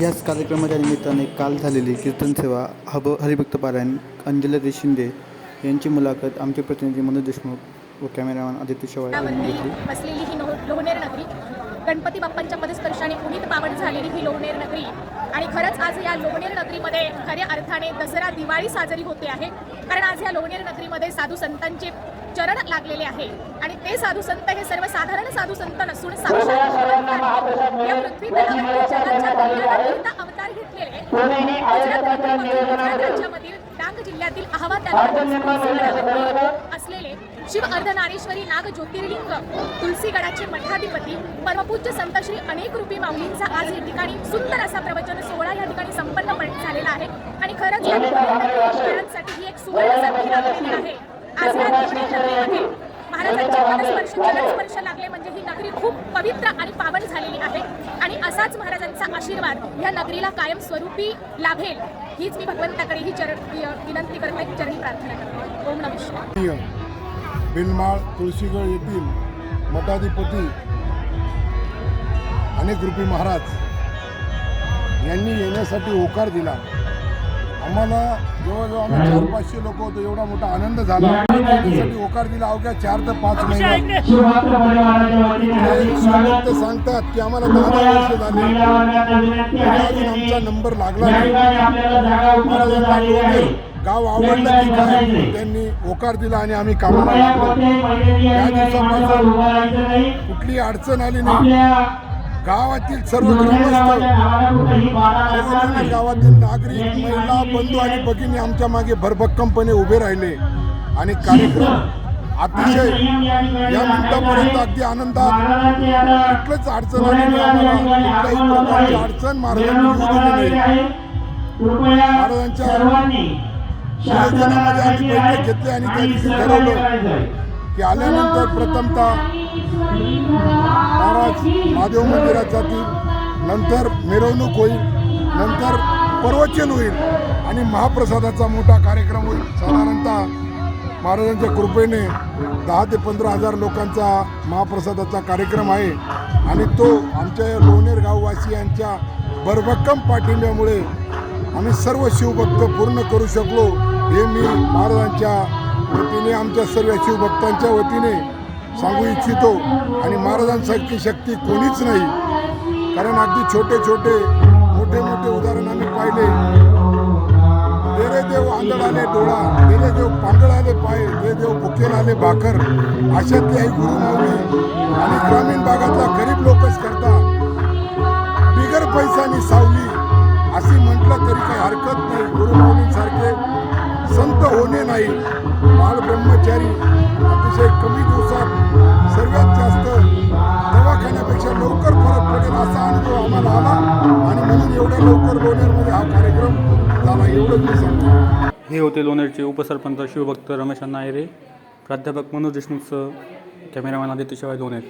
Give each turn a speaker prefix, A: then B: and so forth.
A: याच कार्यक्रमाच्या निमित्ताने काल झालेली कीर्तन सेवा हब हरिभक्त पारायण अंजली शिंदे यांची मुलाखत आमचे प्रतिनिधी मनोज देशमुख व कॅमेरामॅन आदित्य शेवाळे यांनी घेतली.
B: बसलेली ही लोहनेर नगरी गणपती बाप्पांच्या पदस्पर्शाने पुनीत पावन झालेली ही लोहनेर नगरी. आणि खरंच आज या लोहनेर नगरीमध्ये खऱ्या अर्थाने दसरा दिवाळी साजरी होते आहे. कारण आज या लोहनेर नगरीमध्ये साधू संतांचे चरण लागलेले आहे. आणि ते साधू संत हे सर्वसाधारण साधू संत नसून या पृथ्वी अवतार घेतलेले राज्यामधील डांग जिल्ह्यातील अहवा असलेले शिव अर्धनारेश्वरी नाग ज्योतिर्लिंग तुलसीगडाचे मठाधिपती परमपूज्य संत श्री अनेक रूपी माऊलींचा आज या ठिकाणी सुंदर असा प्रवचन सोहळा या ठिकाणी संपन्न झालेला आहे. आणि खरंच ही एक सुवर्ण संधी आहे. आज या नगरीमध्ये महाराजांचे पदस्पर्श चरणस्पर्श लागले म्हणजे ही नगरी खूप पवित्र आणि पावन झालेली आहे. आणि असाच महाराजांचा आशीर्वाद या नगरीला कायम स्वरूपी लाभेल हीच मी भगवंताकडे ही चरण विनंती करते चरणी प्रार्थना करते. ओम नमः शिवाय.
C: बिनमाळ तुळशीगड येथील मठाधिपती अनेक रूपी महाराज यांनी येण्यासाठी होकार दिला. आम्हाला जवळजवळ आम्ही चार पाचशे लोक होतो एवढा मोठा आनंद झाला. येण्यासाठी होकार दिला अवघ्या चार ते पाच
D: स्वागत.
C: शिवभक्त सांगतात की आम्हाला दहा दहा वर्ष झाले. अजून आमचा नंबर लागला नाही. गाव आवडलं की काय? त्यांनी होकार दिला आणि आम्ही कामाला लागलो.
D: कोणत्याही महिलेने या
C: या
D: ठिकाणी
C: दिवसापासून कुठली अडचण आली नाही. गावातील सर्व ग्रामस्थ
D: नाही
C: गावातील नागरिक महिला बंधू आणि भगिनी आमच्या मागे भरभक्कमपणे उभे राहिले. आणि कार्यक्रम अतिशय या मिनिटापर्यंत अगदी आनंदात कुठलंच अडचण आली नाही आम्हाला. कुठल्याही प्रकारची अडचण महाराजांनी येऊ दिली नाही.
D: कृपया
C: महाराजांच्या नियोजनामध्ये आम्ही बैठक घेतली आणि त्या दिवशी ठरवलं की आल्यानंतर प्रथमतः महाराज महादेव मंदिरात जातील. नंतर मिरवणूक होईल. नंतर प्रवचन होईल आणि महाप्रसादाचा मोठा कार्यक्रम होईल. साधारणतः महाराजांच्या कृपेने दहा ते पंधरा हजार लोकांचा महाप्रसादाचा कार्यक्रम आहे. आणि तो आमच्या या लोणेर गाववासियांच्या भरभक्कम पाठिंब्यामुळे आम्ही सर्व शिवभक्त पूर्ण करू शकलो. हे मी महाराजांच्या वतीने आमच्या सर्व शिवभक्तांच्या वतीने सांगू इच्छितो. आणि महाराजांसारखी शक्ती कोणीच नाही. कारण अगदी छोटे छोटे आले डोळा तेरे देव पांगळाले पाय ते देव भुकेल आले भाकर अशातली आई गुरु आणि ग्रामीण भागातला गरीब लोकच करता बिगर पैसानी सावली. अशी म्हटलं तरी काही हरकत नाही. गुरुमाऊलींसारखे संत होणे नाही. बाल ब्रह्मचारी अतिशय कमी दिवसात सर्वात जास्त दवाखान्यापेक्षा लवकर फरक पडेल असा अनुभव आम्हाला आला. आणि म्हणून एवढ्या लवकर लोणेरमध्ये हा कार्यक्रम झाला एवढंच मी सांगतो.
A: हे होते लोणेरचे उपसरपंच शिवभक्त रमेश नायरे प्राध्यापक मनोज देशमुखसह कॅमेरामॅन आदित्य शिवाय लोणेर.